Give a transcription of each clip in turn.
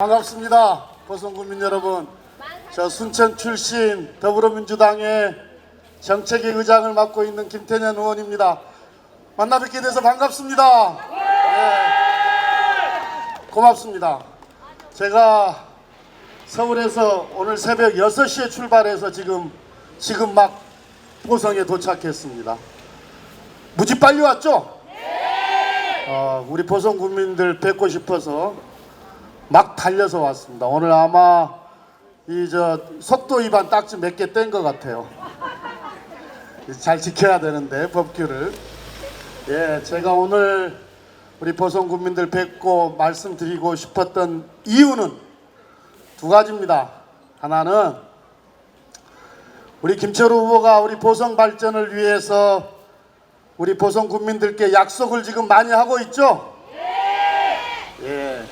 반갑습니다. 보성국민 여러분. 저 순천 출신 더불어민주당의 정책위 의장을 맡고 있는 김태년 의원입니다. 만나 뵙게 돼서 반갑습니다. 네. 고맙습니다. 제가 서울에서 오늘 새벽 6시에 출발해서 지금 지금 막 보성에 도착했습니다. 무지 빨리 왔죠? 어, 우리 보성 국민들 뵙고 싶어서 막 달려서 왔습니다. 오늘 아마 이 저 속도 위반 딱지 몇 개 뗀 것 같아요. 잘 지켜야 되는데 법규를. 예, 제가 오늘 우리 보성 국민들 뵙고 말씀드리고 싶었던 이유는 두 가지입니다. 하나는 우리 김철우 후보가 우리 보성 발전을 위해서 우리 보성 국민들께 약속을 지금 많이 하고 있죠? 예.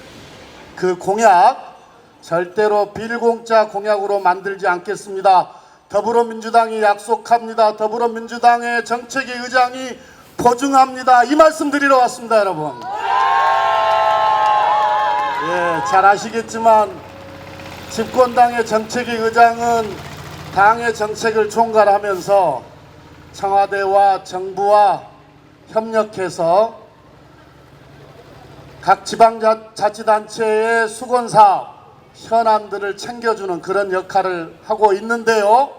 그 공약 절대로 빌공짜 공약으로 만들지 않겠습니다. 더불어민주당이 약속합니다. 더불어민주당의 정책위 의장이 보증합니다. 이 말씀 드리러 왔습니다, 여러분. 예, 잘 아시겠지만 집권당의 정책위 의장은 당의 정책을 총괄하면서 청와대와 정부와 협력해서 각 지방자치단체의 수건사업, 현안들을 챙겨주는 그런 역할을 하고 있는데요.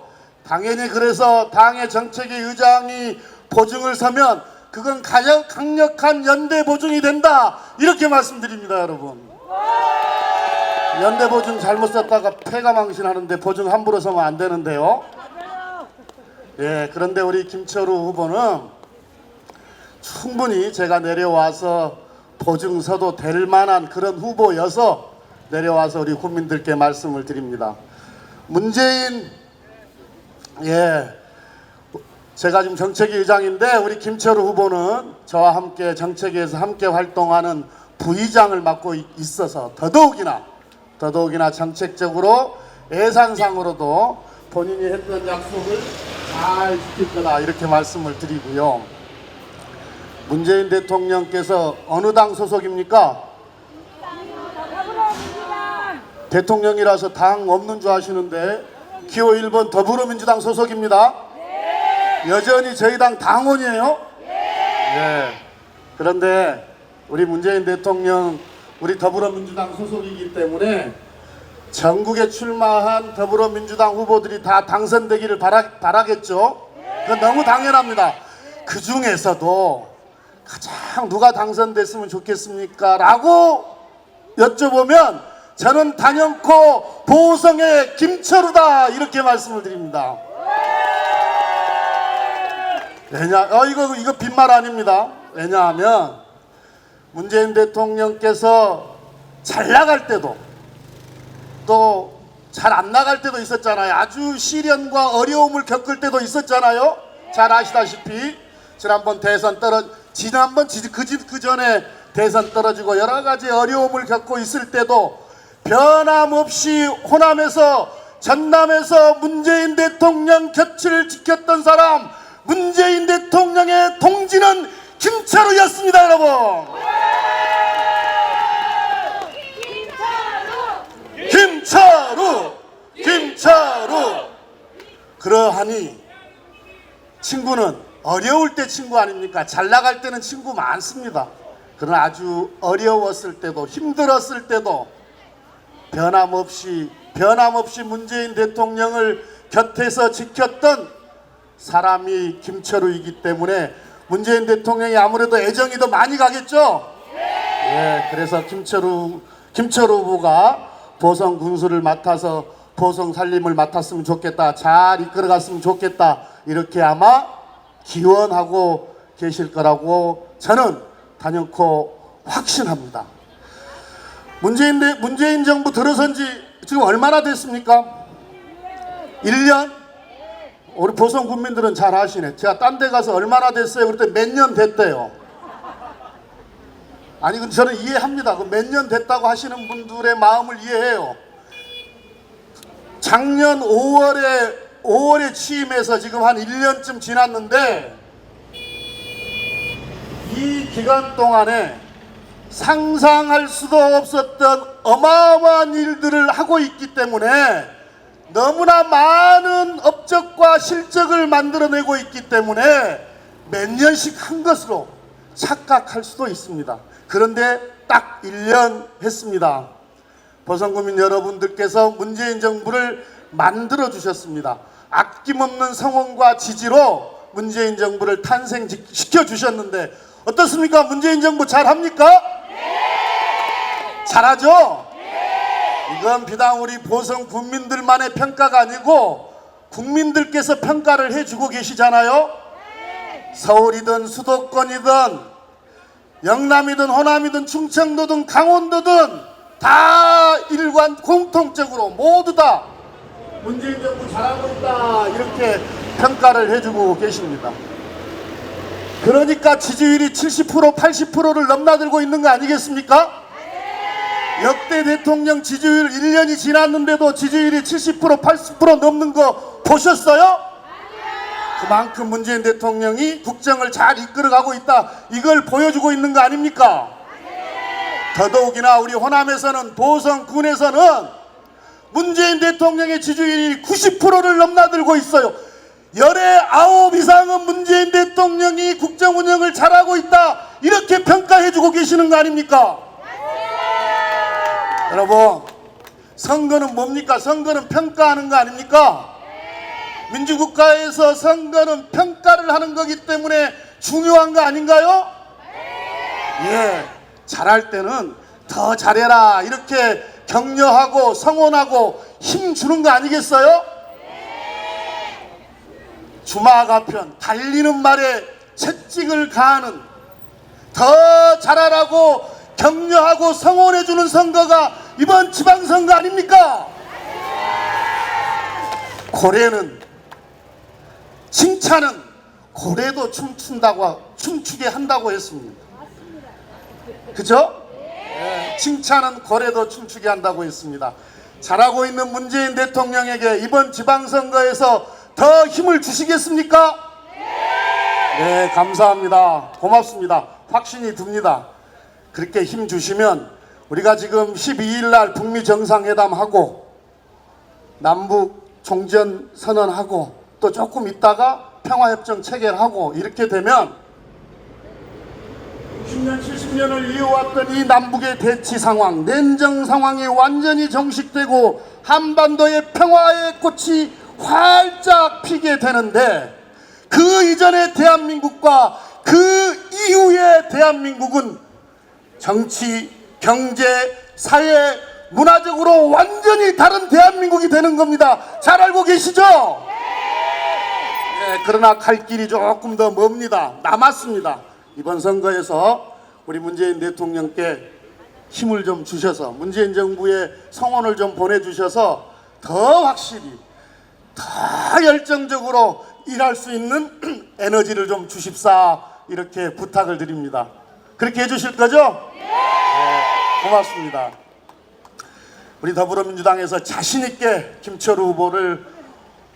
당연히 그래서 당의 정책위 의장이 보증을 서면 그건 가장 강력한 연대 보증이 된다. 이렇게 말씀드립니다, 여러분. 연대 보증 잘못 썼다가 폐가 망신하는데 보증 함부로 서면 안 되는데요. 예, 그런데 우리 김철우 후보는 충분히 제가 내려와서 보증 서도 될 만한 그런 후보여서 내려와서 우리 국민들께 말씀을 드립니다. 문재인 예 제가 지금 정책위 의장인데 우리 김철우 후보는 저와 함께 정책위에서 함께 활동하는 부의장을 맡고 이- 있어서 더더욱이나 더더욱이나 정책적으로 예산상으로도 본인이 했던 약속을 잘 지킬 거다 이렇게 말씀을 드리고요. 문재인 대통령께서 어느 당 소속입니까? 대통령이라서 당 없는 줄 아시는데 기호 1번 더불어민주당 소속입니다. 여전히 저희 당 당원이에요. 예. 그런데 우리 문재인 대통령 우리 더불어민주당 소속이기 때문에 전국에 출마한 더불어민주당 후보들이 다 당선되기를 바라, 바라겠죠. 그건 너무 당연합니다. 그 중에서도 가장 누가 당선됐으면 좋겠습니까? 라고 여쭤보면 저는 단연코 보성의 김철우다 이렇게 말씀을 드립니다. 왜냐? 어 이거 이거 빈말 아닙니다. 왜냐하면 문재인 대통령께서 잘 나갈 때도 또 잘 안 나갈 때도 있었잖아요. 아주 시련과 어려움을 겪을 때도 있었잖아요. 잘 아시다시피 지난번 대선 떨어 지난번 지- 그, 집- 그 전에 대선 떨어지고 여러 가지 어려움을 겪고 있을 때도 변함없이 호남에서 전남에서 문재인 대통령 곁을 지켰던 사람 문재인 대통령의 동지는 김철우였습니다, 여러분. 김철우, 김철우. 그러하니 친구는 어려울 때 친구 아닙니까? 잘 나갈 때는 친구 많습니다. 그러나 아주 어려웠을 때도 힘들었을 때도 변함없이 변함없이 문재인 대통령을 곁에서 지켰던 사람이 김철우이기 때문에 문재인 대통령이 아무래도 애정이 더 많이 가겠죠. 예, 그래서 김철우 김철우 후보가 보성 군수를 맡아서 보성 살림을 맡았으면 좋겠다. 잘 이끌어갔으면 좋겠다. 이렇게 아마 기원하고 계실 거라고 저는 단연코 확신합니다. 문재인 대, 문재인 정부 들어선 지 지금 얼마나 됐습니까? 1년? 우리 보성 국민들은 잘 아시네. 제가 딴 데 가서 얼마나 됐어요? 그랬더니 몇년 됐대요. 아니, 근데 저는 이해합니다. 그 몇 년 됐다고 하시는 분들의 마음을 이해해요. 작년 5월에, 5월에 취임해서 지금 한 1년쯤 지났는데, 이 기간 동안에 상상할 수도 없었던 어마어마한 일들을 하고 있기 때문에 너무나 많은 업적과 실적을 만들어내고 있기 때문에 몇 년씩 한 것으로 착각할 수도 있습니다. 그런데 딱 1년 했습니다. 보성구민 여러분들께서 문재인 정부를 만들어 주셨습니다. 아낌없는 성원과 지지로 문재인 정부를 탄생시켜 주셨는데 어떻습니까? 문재인 정부 잘합니까? 잘하죠? 이건 비단 우리 보성 국민들만의 평가가 아니고 국민들께서 평가를 해주고 계시잖아요. 서울이든 수도권이든 영남이든 호남이든 충청도든 강원도든 다 일관 공통적으로 모두 다 문재인 정부 잘하고 있다 이렇게 평가를 해주고 계십니다. 그러니까 지지율이 70% 80%를 넘나들고 있는 거 아니겠습니까? 역대 대통령 지지율 1년이 지났는데도 지지율이 70% 80% 넘는 거 보셨어요? 그만큼 문재인 대통령이 국정을 잘 이끌어가고 있다 이걸 보여주고 있는 거 아닙니까? 더더욱이나 우리 호남에서는 보성군에서는 문재인 대통령의 지지율이 90%를 넘나들고 있어요. 열의 아홉 이상은 문재인 대통령이 국정 운영을 잘하고 있다 이렇게 평가해주고 계시는 거 아닙니까? 여러분 선거는 뭡니까? 선거는 평가하는 거 아닙니까? 민주국가에서 선거는 평가를 하는 거기 때문에 중요한 거 아닌가요? 예, 잘할 때는 더 잘해라 이렇게 격려하고 성원하고 힘 주는 거 아니겠어요? 주마가편 달리는 말에 채찍을 가하는 더 잘하라고 격려하고 성원해 주는 선거가 이번 지방선거 아닙니까? 고래는 칭찬은 고래도 춤춘다고 춤추게 한다고 했습니다. 그죠? 예, 칭찬은 고래도 춤추게 한다고 했습니다. 잘하고 있는 문재인 대통령에게 이번 지방선거에서 더 힘을 주시겠습니까? 네, 감사합니다. 고맙습니다. 확신이 듭니다. 그렇게 힘 주시면 우리가 지금 12일 날 북미 정상회담 하고 남북 종전 선언하고 또 조금 있다가 평화협정 체결하고 이렇게 되면 60년, 70년을 이어왔던 이 남북의 대치 상황, 냉정 상황이 완전히 정식되고 한반도의 평화의 꽃이 활짝 피게 되는데 그 이전의 대한민국과 그 이후의 대한민국은 정치, 경제, 사회, 문화적으로 완전히 다른 대한민국이 되는 겁니다. 잘 알고 계시죠? 네, 그러나 갈 길이 조금 더 멉니다. 남았습니다. 이번 선거에서 우리 문재인 대통령께 힘을 좀 주셔서 문재인 정부의 성원을 좀 보내주셔서 더 확실히 더 열정적으로 일할 수 있는 에너지를 좀 주십사 이렇게 부탁을 드립니다. 그렇게 해주실 거죠? 네, 고맙습니다. 우리 더불어민주당에서 자신 있게 김철우 후보를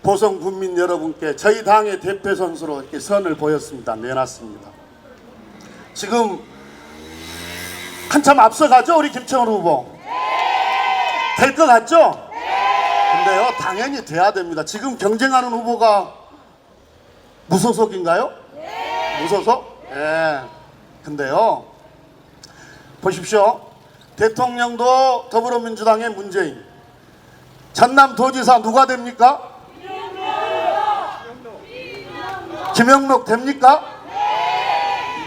보성 국민 여러분께 저희 당의 대표 선수로 이렇게 선을 보였습니다. 내놨습니다. 지금 한참 앞서가죠, 우리 김철우 후보. 될 것 같죠? 근데요, 당연히 돼야 됩니다. 지금 경쟁하는 후보가 무소속인가요? 무소속? 예. 근데요, 보십시오. 대통령도 더불어민주당의 문재인. 전남 도지사 누가 됩니까? 김영록 됩니까?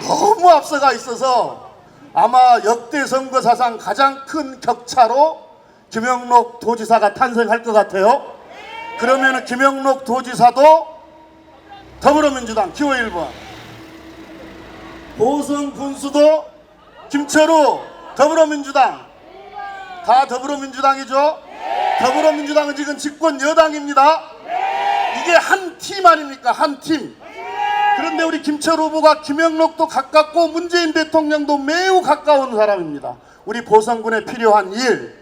너무 앞서가 있어서 아마 역대 선거 사상 가장 큰 격차로 김영록 도지사가 탄생할 것 같아요. 그러면 김영록 도지사도 더불어민주당 기호 1번 보성 군수도 김철우 더불어민주당 다 더불어민주당이죠. 더불어민주당은 지금 집권 여당입니다. 이게 한 팀 아닙니까? 한 팀. 그런데 우리 김철우 후보가 김영록도 가깝고 문재인 대통령도 매우 가까운 사람입니다. 우리 보성군에 필요한 일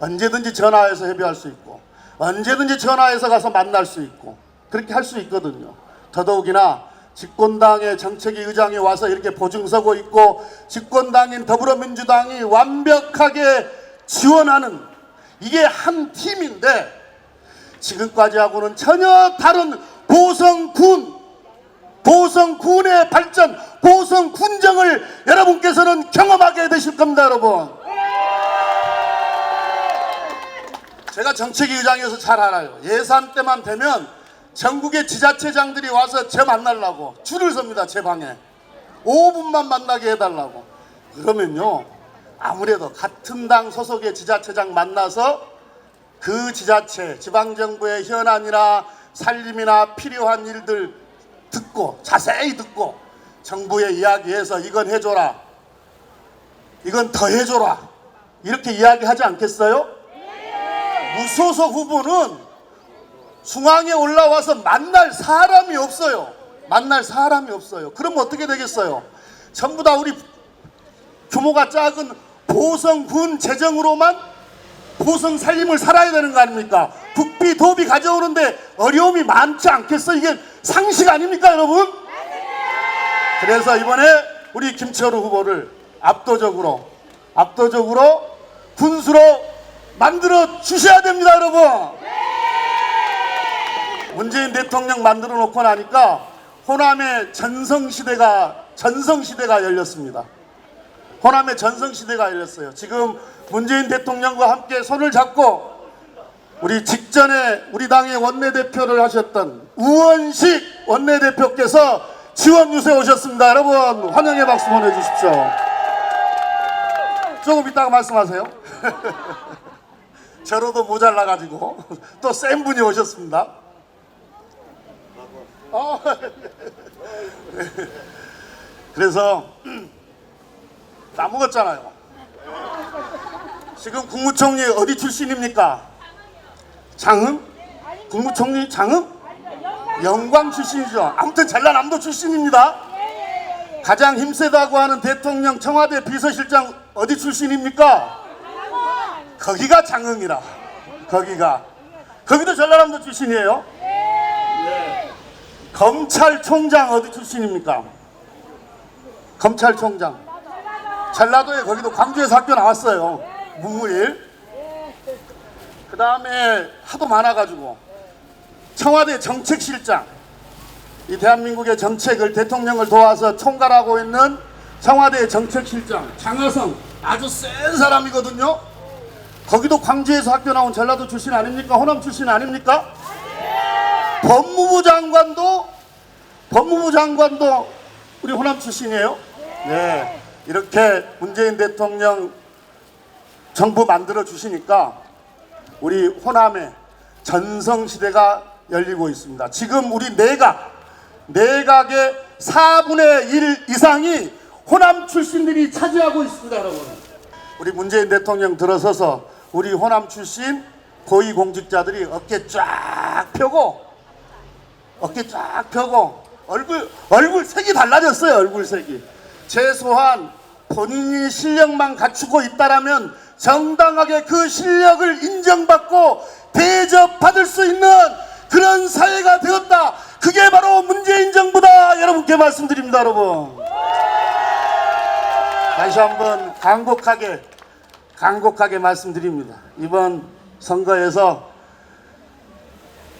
언제든지 전화해서 협의할 수 있고 언제든지 전화해서 가서 만날 수 있고 그렇게 할 수 있거든요. 더더욱이나 집권당의 정책위 의장이 와서 이렇게 보증서고 있고 집권당인 더불어민주당이 완벽하게 지원하는 이게 한 팀인데 지금까지하고는 전혀 다른 보성군 보성군의 발전 보성군정을 여러분께서는 경험하게 되실 겁니다 여러분. 제가 정책위 의장이어서 잘 알아요. 예산 때만 되면 전국의 지자체장들이 와서 제 만나려고 줄을 섭니다 제 방에. 5분만 만나게 해달라고. 그러면요 아무래도 같은 당 소속의 지자체장 만나서 그 지자체 지방정부의 현안이나 살림이나 필요한 일들 듣고 자세히 듣고 정부에 이야기해서 이건 해줘라 이건 더 해줘라 이렇게 이야기하지 않겠어요? 무소속 후보는 중앙에 올라와서 만날 사람이 없어요. 만날 사람이 없어요. 그럼 어떻게 되겠어요? 전부 다 우리 규모가 작은 보성군 재정으로만 보성 살림을 살아야 되는 거 아닙니까? 국비 도비 가져오는데 어려움이 많지 않겠어? 이게 상식 아닙니까, 여러분? 그래서 이번에 우리 김철우 후보를 압도적으로 압도적으로 군수로 만들어 주셔야 됩니다, 여러분. 문재인 대통령 만들어 놓고 나니까 호남의 전성 시대가 전성 시대가 열렸습니다. 호남의 전성 시대가 열렸어요. 지금 문재인 대통령과 함께 손을 잡고 우리 직전에 우리 당의 원내대표를 하셨던 우원식 원내대표께서 지원 유세 오셨습니다. 여러분 환영의 박수 보내주십시오. 조금 이따가 말씀하세요. 저로도 모자라가지고 또 센 분이 오셨습니다. 어. 그래서 까먹었잖아요. 지금 국무총리 어디 출신입니까? 장흥? 국무총리 장흥? 영광 출신이죠. 아무튼 전라남도 출신입니다. 가장 힘세다고 하는 대통령 청와대 비서실장 어디 출신입니까? 거기가 장흥이라. 거기가. 거기도 전라남도 출신이에요. 검찰총장 어디 출신입니까? 검찰총장. 전라도에 거기도 광주에서 학교 나왔어요. 문무일. 그 다음에 하도 많아가지고 청와대 정책실장. 이 대한민국의 정책을 대통령을 도와서 총괄하고 있는 청와대 정책실장 장하성 아주 센 사람이거든요. 거기도 광주에서 학교 나온 전라도 출신 아닙니까? 호남 출신 아닙니까? 법무부 장관도 법무부 장관도 우리 호남 출신이에요. 네. 이렇게 문재인 대통령 정부 만들어 주시니까 우리 호남의 전성 시대가 열리고 있습니다. 지금 우리 내각 내각의 4분의 1 이상이 호남 출신들이 차지하고 있습니다, 여러분. 우리 문재인 대통령 들어서서 우리 호남 출신 고위공직자들이 어깨 쫙 펴고 어깨 쫙 펴고 얼굴 얼굴 색이 달라졌어요 얼굴 색이 최소한 본인이 실력만 갖추고 있다라면 정당하게 그 실력을 인정받고 대접받을 수 있는 그런 사회가 되었다. 그게 바로 문재인 정부다. 여러분께 말씀드립니다 여러분. 다시 한번 간곡하게 간곡하게 말씀드립니다. 이번 선거에서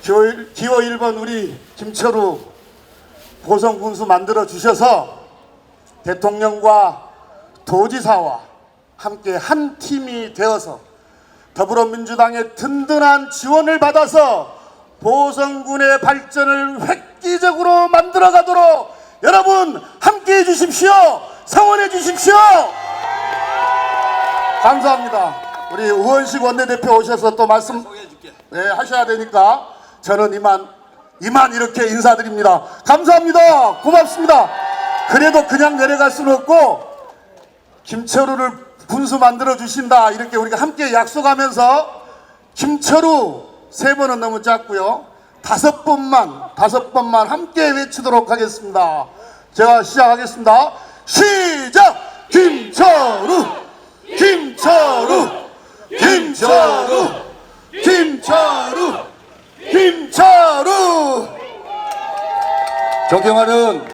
기호, 일- 기호 1번 우리 김철우 보성군수 만들어 주셔서 대통령과 도지사와 함께 한 팀이 되어서 더불어민주당의 든든한 지원을 받아서 보성군의 발전을 획기적으로 만들어 가도록 여러분 함께 해 주십시오. 성원해 주십시오. 감사합니다. 우리 우원식 원내대표 오셔서 또 말씀 네, 하셔야 되니까 저는 이만 이만 이렇게 인사드립니다. 감사합니다. 고맙습니다. 그래도 그냥 내려갈 수는 없고 김철우를 분수 만들어 주신다 이렇게 우리가 함께 약속하면서 김철우 세 번은 너무 작고요. 다섯 번만 다섯 번만 함께 외치도록 하겠습니다. 제가 시작하겠습니다. 시작! 김철우! 김철우! 김철우! 김철우! 김철우! 존경하는